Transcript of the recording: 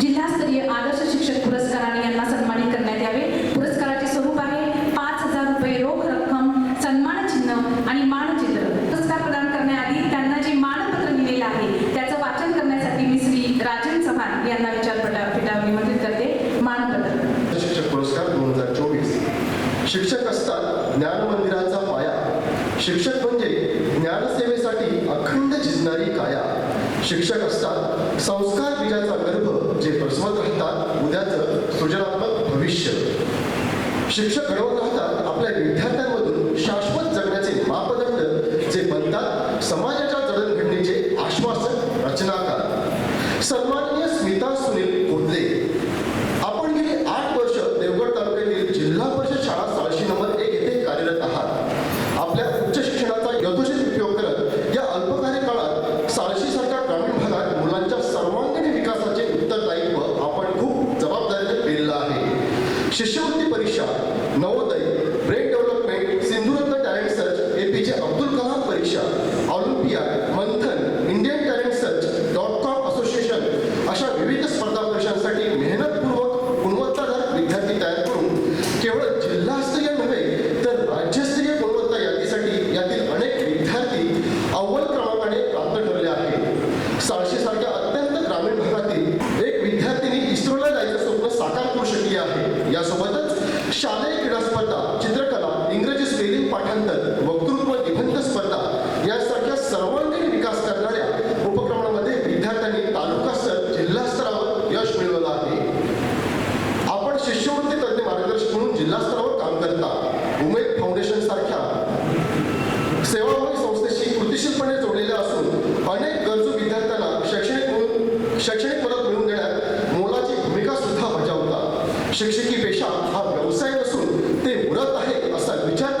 जिल्हास्तरीय आदर्श शिक्षक पुरस्काराने यांना सन्मानित करण्यात यावे. पुरस्काराचे स्वरूप आहे पाच हजार रुपये रोख रक्कम सन्मान चिन्ह आणि मानचित्र. पुरस्कार प्रदान करण्याआधी त्यांना जे मानपत्र लिहिलेलं आहे त्याचं वाचन करण्यासाठी मी श्री राजन चव्हाण यांना विचारपटा फेटा निमंत्रित करते. मानपत्र. शिक्षक पुरस्कार दोन हजार चोवीस. शिक्षक असतात ज्ञान मंदिराचा पाया. शिक्षक म्हणजे ज्ञानसेवेसाठी अखंड झिजणारी काया. शिक्षक असतात संस्कार बीजाचा बसवत राहतात उद्याचं सृजनात्मक भविष्य. शिक्षक घडवत राहतात आपल्या विद्यार्थ्यांमधून शाश्वत Przyszedł यासोबतच शालेय क्रीडा हा व्यवसाय नसून ते व्रत आहे असा विचार